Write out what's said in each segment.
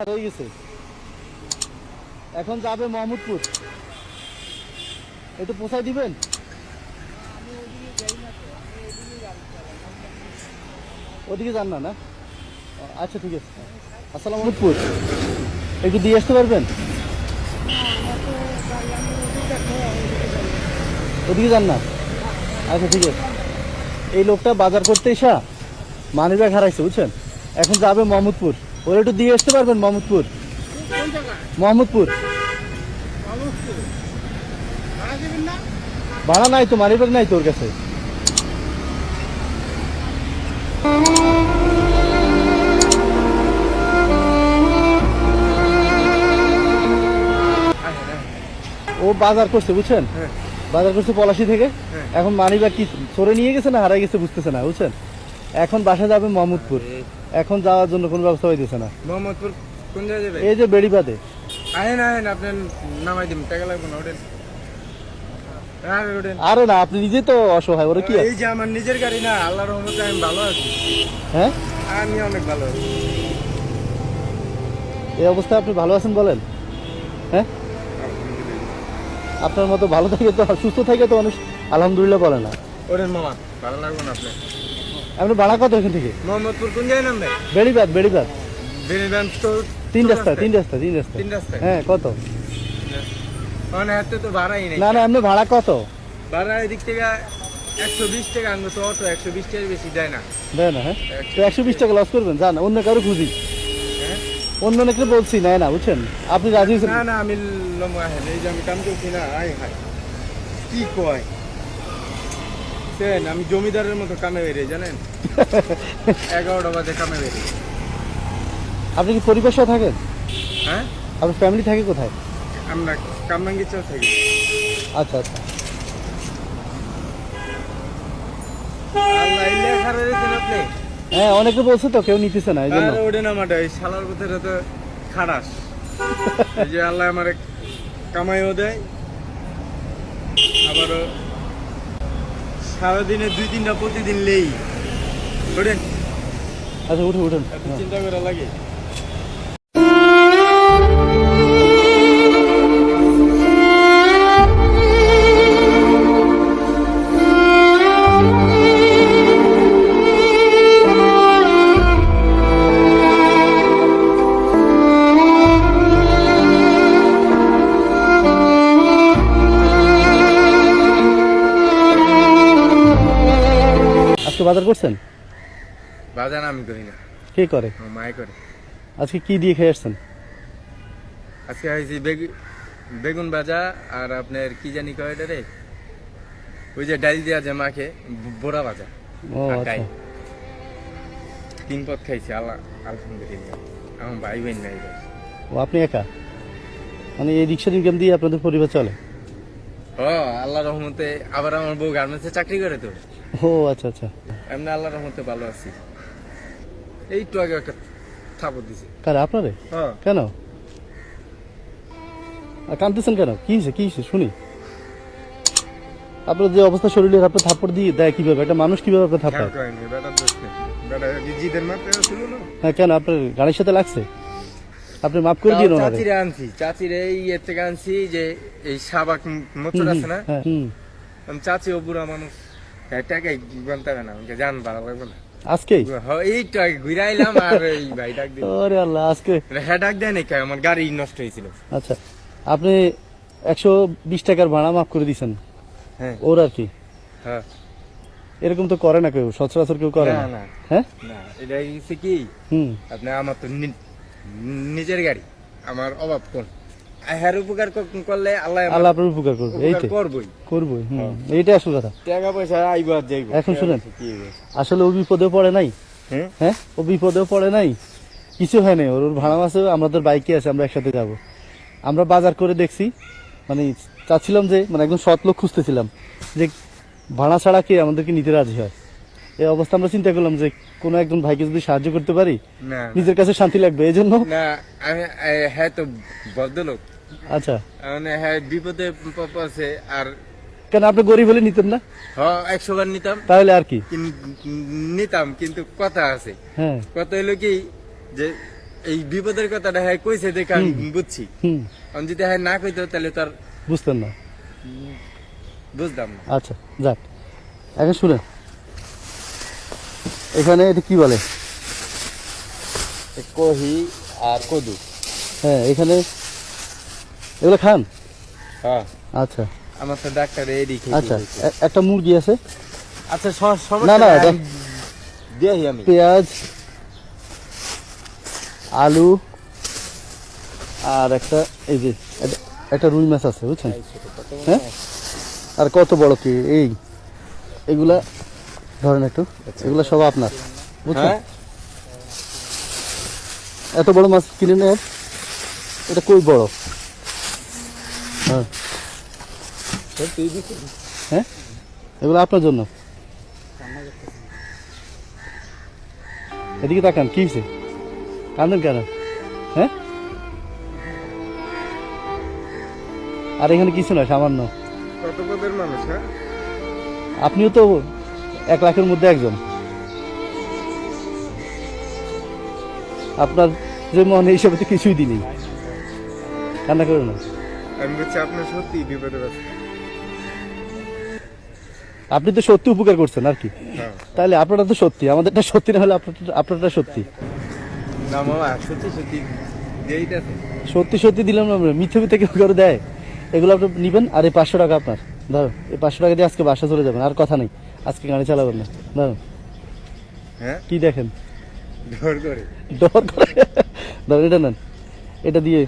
হয়ে গেছে। এখন যাবে মোহাম্মদপুর। একটু পোষায় দিবেন? ওদিকে যান না না? আচ্ছা ঠিক আছে। আসসালাম মোহাম্মদপুর। একটু দিয়ে আসতে পারবেন? ওদিকে যান না? আচ্ছা ঠিক আছে। এই লোকটা বাজার করতে এসা মানি ব্যাগ হারাইছে বুঝছেন? এখন যাবে মোহাম্মদপুর। ওরা একটু দিয়ে আসতে পারবেন মোহাম্মদপুর? মোহাম্মদপুর। ভাড়া নাই তো মানি ব্যাগ নাই তোর কাছে? ও বাজার করছে বুঝছেন? হ্যাঁ। বাজার করছে পলাশি থেকে। হ্যাঁ। এখন মানি ব্যাগ কি সরে নিয়ে গেছে না হারাই গেছে বুঝতেছে না বুঝছেন? এখন বাসা যাবে মোহাম্মদপুর। এখন যাওয়ার জন্য কোনো ব্যবস্থা হইতেছে না। মোহাম্মদপুর কোন জায়গায় যাবে? এই যে বেড়িবাদে আহেন আহেন আপনার নামাই দিন টাকা লাগবে না ওঠেন। আরে না আপনি নিজে তো অসহায় ওরা কি এই যে আমার নিজের গাড়ি না আল্লাহর রহমতে আমি ভালো আছি। হ্যাঁ? আমি অনেক ভালো আছি। এই অবস্থায় আপনি ভালো আছেন বলেন। হ্যাঁ? আপনার মতো ভালো থাকে তো সুস্থ থাকে তো মানুষ আলহামদুলিল্লাহ বলে না। ওঠেন মামা ভালো লাগবে না আপনার। আপনি ভাড়া কত এখান থেকে? মোহাম্মদপুর কোন জায়গায় নামবে? বেড়িবাদ বেড়িবাদ বেরিবান তো তিন রাস্তা তিন রাস্তা তিন রাস্তা। তিন রাস্তায়? হ্যাঁ কত? মানে হাতে তো ভাড়াই নেই। না না আপনি ভাড়া কত? ভাড়া এদিক থেকে একশো বিশ টাকা আনব তো অটো একশো বিশ টাকার বেশি যায় না। দেয় না হ্যাঁ? তো একশো বিশ টাকা লস করবেন অন্য কারও খুঁজি। হ্যাঁ? অন্য বলছি নেয় না বুঝছেন? আপনি রাজি না না আমি লম্বা এই যে আমি কাম করছি না কি কয়? সেন আমি জমিদারের মতো কামে বেরিয়ে জানেন? এগারোটা বাজে কামে বেরিয়ে। আপনি কি পরিবার সহ থাকেন? হ্যাঁ? আপনার ফ্যামিলি থাকে কোথায়? আমরা কামরাঙ্গি চা থাকি। আচ্ছা আচ্ছা। হ্যাঁ অনেকে বলছে তো কেউ নিতেছে না এই জন্য না মাঠে এই শালার ভিতরে তো খারাস। এই যে আল্লাহ আমার কামাইও দেয় আবারও সারাদিনে দুই তিনটা প্রতিদিন লেই। ওঠেন আচ্ছা উঠে উঠেন। চিন্তা করা লাগে। বাজার করছেন? বাজার আমি করি না। কে করে? মায়ে করে। আজকে কি দিয়ে খেয়ে আসছেন? আজকে হয়েছি বেগুন ভাজা আর আপনার কি জানি কয় এটা রে? ওই যে ডাল দেওয়া যে মাখে বোরা ভাজা। আচ্ছা। তিন পথ খাইছি আল্লাহ আলহামদুলিল্লাহ। আমার ভাই বোন নাই। ও আপনি একা? মানে এই রিক্সার ইনকাম দিয়ে আপনাদের পরিবার চলে? ও আল্লাহ রহমতে আবার আমার বউ গার্মেন্টসে চাকরি করে তো। ও আচ্ছা আচ্ছা। এমনি আল্লাহ রহমতে ভালো আছি। এই তো আগে একটা থাপড় দিছে। কারে আপনারে? হ্যাঁ। কেন? কাঁদতেছেন কেন? কি হয়েছে কি হয়েছে শুনি। আপনার যে অবস্থা শরীরের আপনার থাপ্পড় দিয়ে দেয় কীভাবে? একটা মানুষ কীভাবে আপনার থাপ্পড়? হ্যাঁ কেন? আপনার গাড়ির সাথে লাগছে? আপনি মাফ করে দিন ওনারে। চাচিরে আনছি। চাচিরে এই ইয়ের থেকে আনছি যে এই সাবাক মোচর আছে না? হ্যাঁ, আমি চাচি ও বুড়া মানুষ। না আমাকে জান ভালো লাগবে না। আজকেই হ্যাঁ, এই আর ভাই ডাক ওরে আল্লাহ আজকে? হ্যাঁ ডাক দেয় নাকি? আমার গাড়ি নষ্ট হয়েছিল। আচ্ছা আপনি একশো বিশ টাকার ভাড়া মাফ করে দিয়েছেন হ্যাঁ। ওর আর কি? হ্যাঁ। এরকম তো করে না কেউ সচরাচর কেউ করে না। হ্যাঁ? না এটা কি? হুম। আপনি আমার তো নিজের গাড়ি আমার অভাব কোন? হ্যার উপকার করলে আল্লাহ আমার আল্লাহ আপনার উপকার করবে এই উপকার তো করবই। হুম হ্যাঁ। এইটাই আসল কথা। টাকা পয়সা আইব আর যাইব। এখন শুনেন। আসলে ও বিপদে পড়ে নাই? হ্যাঁ? হ্যাঁ? ও বিপদেও পড়ে নাই? কিছু হয় নাই। ওর ভাড়া মাসে আমাদের বাইকে আছে আমরা একসাথে যাব। আমরা বাজার করে দেখছি মানে চাচ্ছিলাম যে মানে একদম সৎ লোক খুঁজতেছিলাম। যে ভাড়া ছাড়া কে আমাদেরকে নিতে রাজি হয়? এই অবস্থা আমরা চিন্তা করলাম যে কোনো একজন ভাইকে যদি সাহায্য করতে পারি নিজের কাছে শান্তি লাগবে এই জন্য না আমি হ্যাঁ তো ভদ্রলোক। আচ্ছা। মানে হ্যাঁ বিপদে পড়ছে আর কেন আপনি গরিব হলে নিতেন না? একশো বার নিতাম। তাহলে আর কি? নিতাম কিন্তু কথা আছে। হ্যাঁ। কথা হলো কি যে এই বিপদের কথাটা হ্যাঁ কইছে দেখে আমি বুঝছি। আমি যদি হ্যাঁ না কইতো তাহলে তার বুঝতেন না। বুঝতাম না। আচ্ছা যাক। এখন শুনেন। এখানে এটা কি বলে? কহি আর কদু। হ্যাঁ এখানে এগুলো খান? হ্যাঁ। আচ্ছা। আমার তো ডাক্তার এডি আচ্ছা একটা মুরগি আছে? আচ্ছা না, না, দেই আমি পেঁয়াজ আলু আর একটা এই যে একটা রুই মাছ আছে বুঝছেন? হ্যাঁ? আর কত বড় কি এই এগুলা ধরেন একটু। এগুলো সব আপনার। বুঝছেন? হ্যাঁ? এত বড় মাছ কিনে নেন এটা কই বড়? হ্যাঁ। হ্যাঁ? এগুলো আপনার জন্য। এদিকে তাকান কি হয়েছে কান্দেন কেন? হ্যাঁ? আর এখানে কিছু নয় সামান্য। হ্যাঁ? আপনিও তো এক লাখের মধ্যে একজন। আপনার যে মনে হিসাবে তো কিছুই দিনি কান্না করে না। আমি বলছি আপনার সত্যি বিপদে আপনি তো সত্যি উপকার করছেন আর কি? হ্যাঁ। তাহলে আপনারটা তো সত্যি। আমাদেরটা সত্যি না হলে আপনারটা সত্যি। না মামা সত্যি সত্যি দেইতাছে সত্যি সত্যি দিলাম না আমরা। মিথ্যে মিথ্যে কেউ করে দেয়। এগুলো আপনি নিবেন আর এই পাঁচশো টাকা আপনার। ধরো এই পাঁচশো টাকা দিয়ে আজকে বাসা চলে যাবেন আর কথা নেই। আজকে গাড়ি চালাবেন না। ধরো হ্যাঁ? কি দেখেন? ডর করে। ডর করে। ধরো এটা নেন। এটা দিয়ে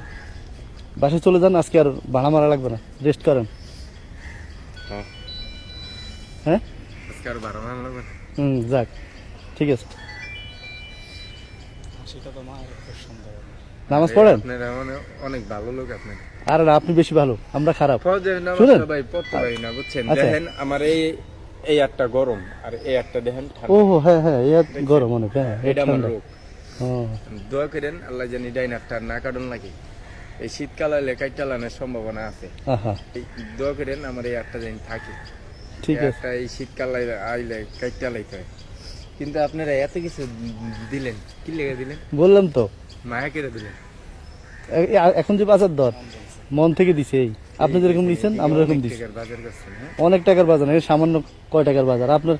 বাসায় চলে যান আজকে আর ভাড়া মারা লাগবে না। রেস্ট করেন। হ্যাঁ। হ্যাঁ? আজকে আর বারো লাগবে না। হুম যাক। ঠিক আছে। নামাজ পড়েন? অনেক ভালো লোক আপনার। আর আপনি বেশি ভালো আমরা খারাপ। শুনেন? সবাই পড়তে পারি না বুঝছেন? আচ্ছা। দেখেন আমার এই এই একটা গরম আর এই একটা দেখেন ঠান্ডা। ও হ্যাঁ হ্যাঁ এ গরম অনেক হ্যাঁ এটা আমার রোগ। দোয়া করেন আল্লাহ জানি ডাইনারটা না কাটন লাগে এই শীতকাল কাইট চালানোর সম্ভাবনা আছে। দোয়া করেন আমার এই একটা জানি থাকে। ঠিক আছে। এই শীতকাল আইলে- কাইট চালাইতে হয়। কিন্তু আপনারা এত কিছু দিলেন কি লেগে দিলেন? বললাম তো। মায়া কেটে দিলেন? এখন যে বাজার দর মন থেকে দিছে এই। আপনি যেরকম নিছেন আমরা এরকম অনেক দিছি। টাকার বাজার করছেন হ্যাঁ? অনেক টাকার বাজার না, সামান্য কয় টাকার বাজার? আপনার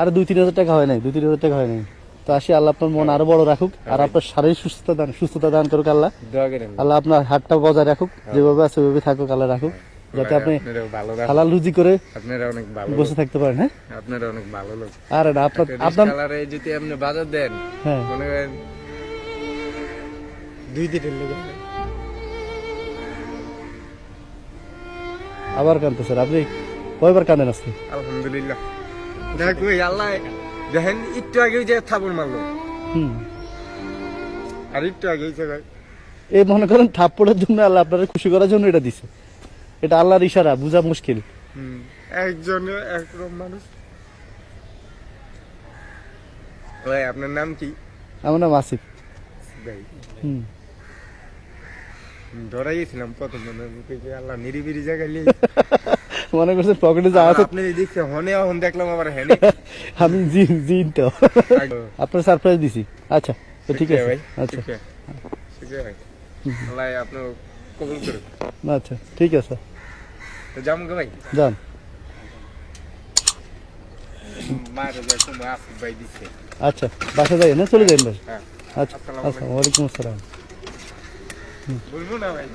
আর দুই তিন হাজার টাকা হয় নাই দুই তিন হাজার টাকা হয় নাই। তো আসি আল্লাহ আপনার মন আরও বড় রাখুক আর আপনার শারীরিক সুস্থতা দান সুস্থতা দান করুক আল্লাহ। আল্লাহ আপনার হাতটা বজায় রাখুক যেভাবে আছে ওইভাবে থাকুক আল্লাহ রাখুক। যাতে আপনি হালাল রুজি করে আপনারা অনেক ভালো বসে থাকতে পারেন হ্যাঁ? আপনারা অনেক ভালো লোক। আর না আপনার আপনার কালারে যদি আপনি বাজার দেন হ্যাঁ। মনে করেন দুই দিনের লোক আবার কানতে স্যার আপনি কয়বার কাঁদেন আজকে? আলহামদুলিল্লাহ। দেখো আল্লাহ দেখেন একটু আগে যে থাপড় মারলো। হুম। আর একটু আগে এই মনে করেন থাপ্পড়ের জন্য আল্লাহ আপনারা খুশি করার জন্য এটা দিছে। এটা আল্লাহর ইশারা বোঝা মুশকিল। হুম একজন একরকম মানুষ। ভাই আপনার নাম কি? আমার নাম আসিফ। ভাই। হুম। ধরাই গেছিলাম প্রথম মনে মুখে যে আল্লাহ নিরিবিরি জায়গায় লিয়ে মনে করছেন পকেটে যা আছে। আপনি দেখছে হনে হন দেখলাম আবার হেনে আমি জিন জিন তো। আপনার সারপ্রাইজ দিছি। আচ্ছা তো ঠিক আছে। ভাই আচ্ছা। ঠিক আছে ঠিক আছে ভাই। আল্লাহ আপনার কবুল করুন আচ্ছা ঠিক আছে। তো যাব গে ভাই। যান। মায়ের দেখো মাছ ভাই দিচ্ছে আচ্ছা বাসা যাই না? চলে যাই ভাই হ্যাঁ। আচ্ছা আসসালামু আচ্ছা ওয়ালাইকুম আসসালাম। বলব না ভাই